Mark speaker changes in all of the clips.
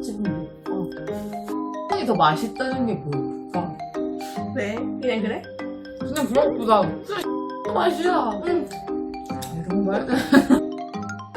Speaker 1: 빵집은 뭐? 빵이 더 맛있다는 게 뭘까?
Speaker 2: 왜? 그냥 그래?
Speaker 1: 그냥 그냥 맛이야.
Speaker 2: 응.
Speaker 1: 이런 돼?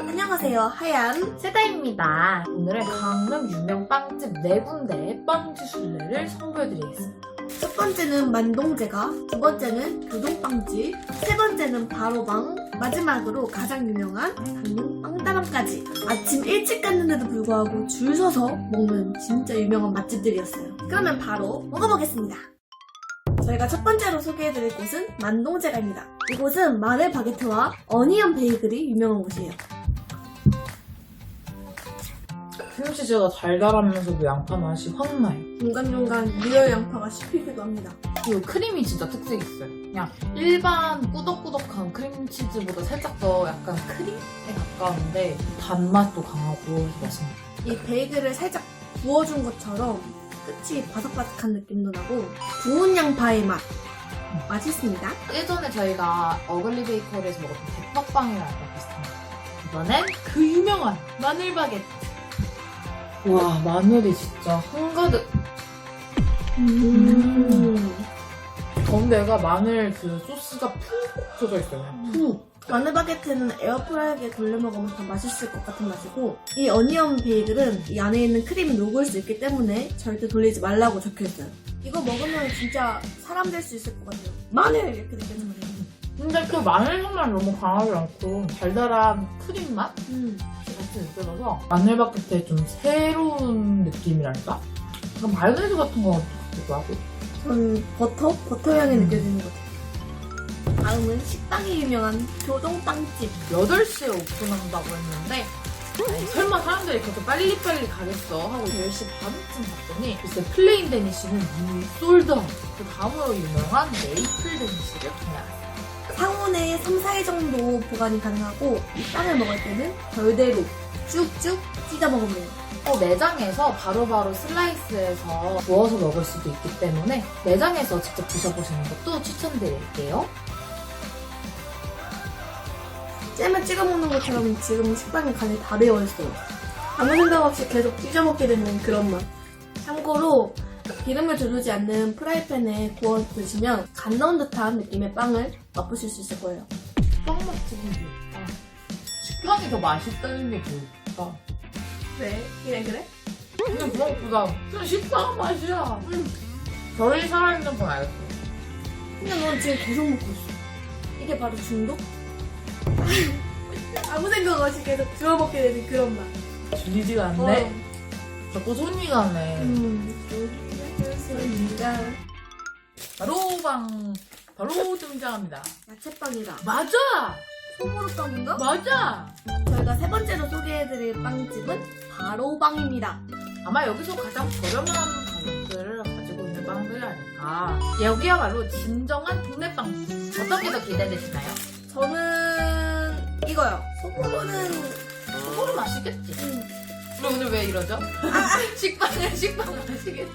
Speaker 2: 안녕하세요. 하얀.
Speaker 1: 세다입니다. 오늘은 강릉 유명 빵집 네 군데의 빵 지 순례를 선보여드리겠습니다.
Speaker 2: 첫 번째는 만동제가, 두 번째는 교동빵집, 세 번째는 바로방, 마지막으로 가장 유명한 강릉 빵다방까지. 아침 일찍 갔는데도 불구하고 줄 서서 먹는 진짜 유명한 맛집들이었어요. 그러면 바로 먹어보겠습니다. 저희가 첫 번째로 소개해드릴 곳은 만동제가입니다. 이곳은 마늘 바게트와 어니언 베이글이 유명한 곳이에요.
Speaker 1: 크림치즈가 달달하면서도 양파 맛이 확 나요.
Speaker 2: 중간중간 리얼 양파가 씹히기도 합니다.
Speaker 1: 그리고 크림이 진짜 특색이 있어요. 그냥 일반 꾸덕꾸덕한 크림치즈보다 살짝 더 약간 크림에 가까운데 단맛도 강하고 맛있네요.
Speaker 2: 이 베이글을 살짝 구워준 것처럼 끝이 바삭바삭한 느낌도 나고 구운 양파의 맛 맛있습니다.
Speaker 1: 예전에 저희가 어글리 베이커리에서 먹었던 대박빵이랑 약간 비슷합니다. 이번엔 그 유명한 마늘 바게트. 와 마늘이 진짜 한가득.
Speaker 2: 음.
Speaker 1: 가운데가 마늘 그 소스가 푹 젖어 있어요. 푹.
Speaker 2: 마늘 바게트는 에어프라이기에 돌려 먹으면 더 맛있을 것 같은 맛이고 이 어니언 베이글은 이 안에 있는 크림이 녹을 수 있기 때문에 절대 돌리지 말라고 적혀있어요. 이거 먹으면 진짜 사람 될 수 있을 것 같아요. 마늘 이렇게 느껴지거든요.
Speaker 1: 근데 그 마늘 향만 너무 강하지 않고 달달한 크림 맛
Speaker 2: 음.
Speaker 1: 같이 느껴져서 마늘 바게트의 좀 새로운 느낌이랄까? 약간 마요네즈 같은 거 같기도 하고.
Speaker 2: 전 버터? 버터 향이 느껴지는 것 같아요. 다음은 식당이 유명한 교동빵집.
Speaker 1: 8시에 오픈한다고 했는데 아니, 설마 사람들이 그렇게 빨리빨리 가겠어 하고 10시 반쯤 봤더니 글쎄 플레인 데니쉬는 이미 솔드아웃 그 다음으로 유명한 메이플 데니쉬를 구매했어요
Speaker 2: 상온에 3, 4일 정도 보관이 가능하고 이 빵을 먹을 때는 별대로 쭉쭉 찢어 먹으면 돼요.
Speaker 1: 어, 매장에서 바로바로 슬라이스해서 구워서 먹을 수도 있기 때문에 매장에서 직접 드셔보시는 것도 추천드릴게요
Speaker 2: 잼을 찍어 먹는 것처럼 지금 식빵이 간이 다 배어 있어요. 아무 생각 없이 계속 찢어 먹게 되는 그런 맛. 참고로 기름을 두르지 않는 프라이팬에 구워 드시면 간 넣은 듯한 느낌의 빵을 맛보실 수 있을 거예요.
Speaker 1: 빵 맛집은 뭘까? 식빵이 더 맛있다는 게 뭘까?
Speaker 2: 왜? 그래 그래?
Speaker 1: 그런 것보다 그냥 식빵 맛이야
Speaker 2: 응.
Speaker 1: 저희 살아있는 건 알겠어
Speaker 2: 근데 넌 지금 계속 먹고 있어. 이게 바로 중독? 아무 생각 없이 계속 주워 먹게 되는 그런 맛.
Speaker 1: 질리지가 않네 자꾸 손이 가네
Speaker 2: 음.
Speaker 1: 바로 방 바로 등장합니다
Speaker 2: 야채빵이다.
Speaker 1: 맞아
Speaker 2: 소보루빵인가?
Speaker 1: 맞아
Speaker 2: 저희가 세 번째로 소개해드릴 빵집은 바로빵입니다.
Speaker 1: 아마 여기서 가장 저렴한 가격들을 가지고 있는 빵들이 아닐까 여기야말로 진정한 동네빵 어떤 게 더 기대되시나요?
Speaker 2: 저는 이거요. 소보루는
Speaker 1: 소보루 맛있겠지
Speaker 2: 음,
Speaker 1: 우리 오늘 왜 이러죠? 식빵은 식빵 맛이겠지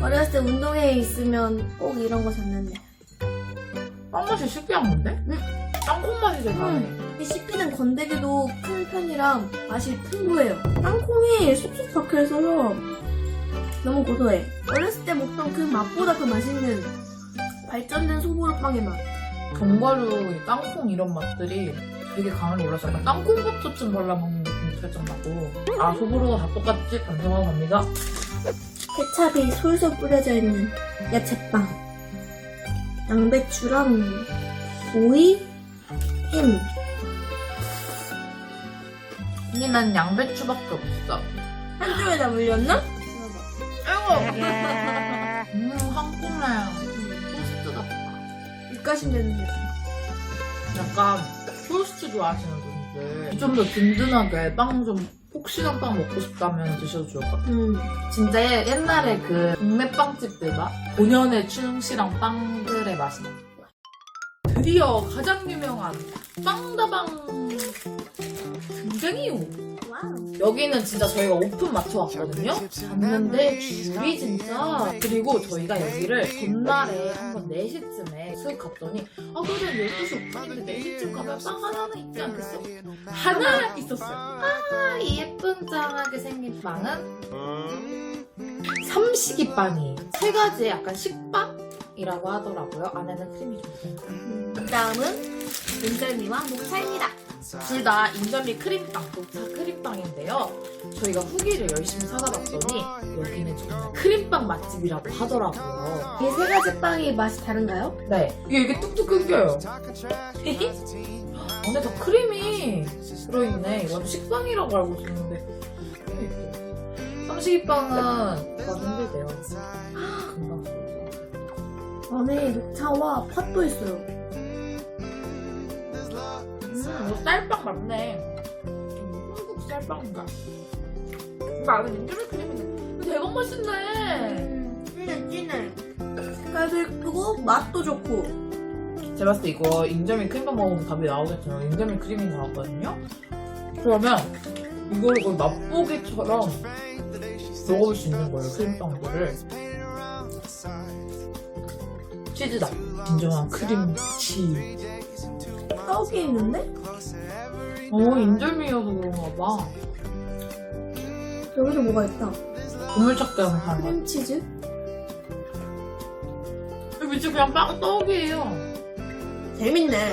Speaker 2: 어렸을 때 운동회에 있으면 꼭 이런 거 샀는데
Speaker 1: 빵 맛이 특이한 건데?
Speaker 2: 응.
Speaker 1: 땅콩 맛이 되게 강해
Speaker 2: 이 씹히는 건더기도 큰 편이랑 맛이 풍부해요. 땅콩이 쏙쏙 박혀있어서 너무 고소해. 어렸을 때 먹던 그 맛보다 더 맛있는 발전된 소보루빵의 맛.
Speaker 1: 견과류, 이 땅콩 이런 맛들이 되게 강하게 올라서 약간 땅콩버터쯤 발라먹는 나고 아 소보루가 다 똑같지? 반성하고 갑니다
Speaker 2: 케찹이 솔솔 뿌려져 있는 야채빵. 양배추랑 오이, 햄.
Speaker 1: 근데 난 양배추밖에 없어
Speaker 2: 한 줄에다 물렸나?
Speaker 1: 아이고 음 한국말 토스트같다
Speaker 2: 입가심 되는 느낌.
Speaker 1: 약간 토스트 좋아하시는 분 들좀더 든든하게 빵 좀 폭신한 빵 먹고 싶다면 드셔도 좋을 것 같아요
Speaker 2: 음.
Speaker 1: 진짜 옛날에 그 동네 빵집들 맛 본연의 충실한 빵들의 맛이 드디어 가장 유명한 빵다방
Speaker 2: 와우.
Speaker 1: 여기는 진짜 저희가 오픈 맞춰왔거든요. 갔는데 줄이 진짜 그리고 저희가 여기를 전날에 한 번 4시쯤에 슥 갔더니 아 그래 12시 오픈인데 4시쯤 가면 빵 하나는 있지 않겠어? 하나 있었어요. 아, 이 예쁜 짱하게 생긴 빵은 삼식이 빵이에요. 세 가지의 약간 식빵이라고 하더라고요. 안에는 크림이 좀.
Speaker 2: 그 다음은 인절미와 녹차입니다.
Speaker 1: 둘 다 인절미 크림빵, 녹차 크림빵인데요. 저희가 후기를 열심히 찾아봤더니 여기는 정말 크림빵 맛집이라고 하더라고요.
Speaker 2: 이 세 가지 빵이 맛이 다른가요?
Speaker 1: 네. 이게 이게 뚝뚝 끊겨요. 안에 다 크림이 들어있네. 이건 식빵이라고 알고 있었는데. 삼식이빵은 구하기 힘들대요. 금방 써.
Speaker 2: 안에 녹차와 팥도 있어요.
Speaker 1: 쌀빵 맞네. 한국 쌀빵인가? 이거 안에 인절미 크림인데. 이거 대박 맛있네.
Speaker 2: 음, 진해, 진해. 색깔도 예쁘고 맛도 좋고.
Speaker 1: 제가 봤을 때 이거 인절미 크림빵 먹으면 답이 나오겠죠. 인절미 크림이 나왔거든요. 그러면 이걸 이거 맛보기처럼 먹어볼 수 있는 거예요. 크림빵들을. 치즈다. 진정한 크림 치.
Speaker 2: 떡이 있는데?
Speaker 1: 어, 인절미여서 그런가 봐.
Speaker 2: 여기도 뭐가 있다.
Speaker 1: 보물찾기 하면 잘 맛.
Speaker 2: 크림치즈?
Speaker 1: 여기 진짜 그냥 빵 떡이에요.
Speaker 2: 재밌네.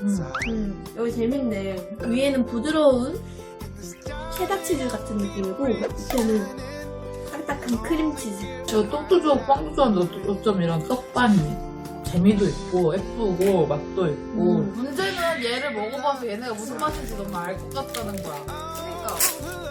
Speaker 1: 음.
Speaker 2: 음, 여기 재밌네. 위에는 부드러운 체다 치즈 같은 느낌이고, 밑에는 딱딱한 크림치즈.
Speaker 1: 제가 떡도 좋아하고 빵도 좋아하는데 어쩜 이런 떡빵이 재미도 있고 예쁘고 맛도 있고
Speaker 2: 음.
Speaker 1: 문제는 얘를 먹어봐서 얘네가 무슨 맛인지 너무 알 것 같다는 거야 그러니까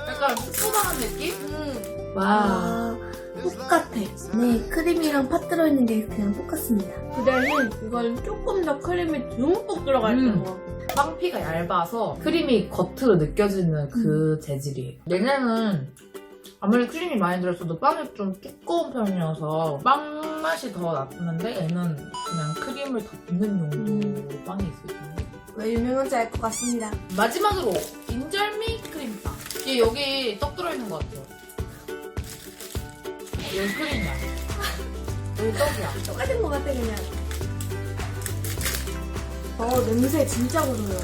Speaker 1: 약간 스포당한 느낌?
Speaker 2: 음.
Speaker 1: 와
Speaker 2: 아, 똑같아. 네, 크림이랑 팥 들어있는 게 그냥 똑같습니다. 그 대신 이건 조금 더 크림이 듬뿍 들어가 있는
Speaker 1: 음.
Speaker 2: 거.
Speaker 1: 빵피가 얇아서 크림이 겉으로 느껴지는 그 재질이에요 얘네는 아무리 크림이 많이 들었어도 빵이 좀 두꺼운 편이어서 빵 맛이 더 났는데 얘는 그냥 크림을 덮는 용도로 빵이 있어요
Speaker 2: 왜 유명한지 알 것 같습니다.
Speaker 1: 마지막으로 인절미 크림빵. 이게 여기 떡 들어있는 것 같아요. 여기 크림이야. 여기 떡이야.
Speaker 2: 똑같은 것 같아, 그냥. 어, 냄새 진짜 고소해요.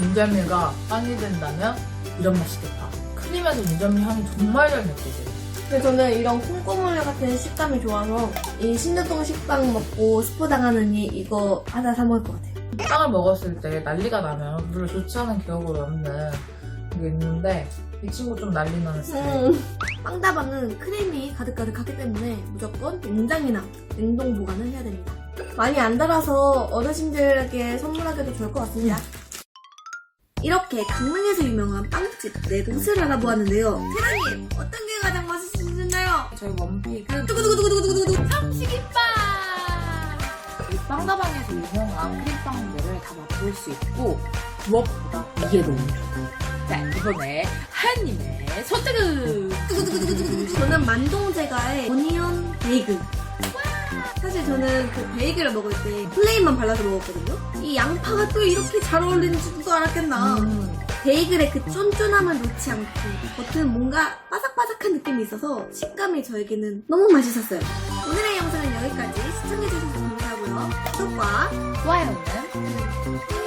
Speaker 1: 인절미가 빵이 된다면 이런 맛이겠다. 크림에서 인절미 향이 정말 잘 느껴져요.
Speaker 2: 근데 저는 이런 콩고물 같은 식감이 좋아서 이 신두동 식빵 먹고 스포 당하느니 이거 하나 사 먹을 것 같아요.
Speaker 1: 빵을 먹었을 때 난리가 나면 별로 좋지 않은 기억으로 남는 게 있는데 이 친구 좀 난리 나는 스타일.
Speaker 2: 음. 빵다방은 크림이 가득가득하기 때문에 무조건 냉장이나 냉동 보관을 해야 됩니다. 많이 안 달아서 어르신들에게 선물하기도 좋을 것 같습니다. 이렇게 강릉에서 유명한 빵 집네 곳을 알아보았는데요. 테라님, 어떤 게 가장 맛있으셨나요?
Speaker 1: 저희 원픽은
Speaker 2: 두구두구두구두구두구
Speaker 1: 삼식이빵! 이 빵다방에서 유명한 크림빵들을 다 맛볼 수 있고 무엇보다 이게 너무 좋아요. 자 이번에 하연님의 선택은
Speaker 2: 저는 만동제가의 오니언 베이글. 사실 저는 그 베이글을 먹을 때 플레인만 발라서 먹었거든요. 이 양파가 또 이렇게 잘 어울리는지도 알았겠나.
Speaker 1: 음,
Speaker 2: 베이글의 그 쫀쫀함을 놓지 않고 겉은 뭔가 바삭바삭한 느낌이 있어서 식감이 저에게는 너무 맛있었어요. 오늘의 영상은 여기까지 시청해주셔서 감사하고요. 구독과
Speaker 1: 좋아요는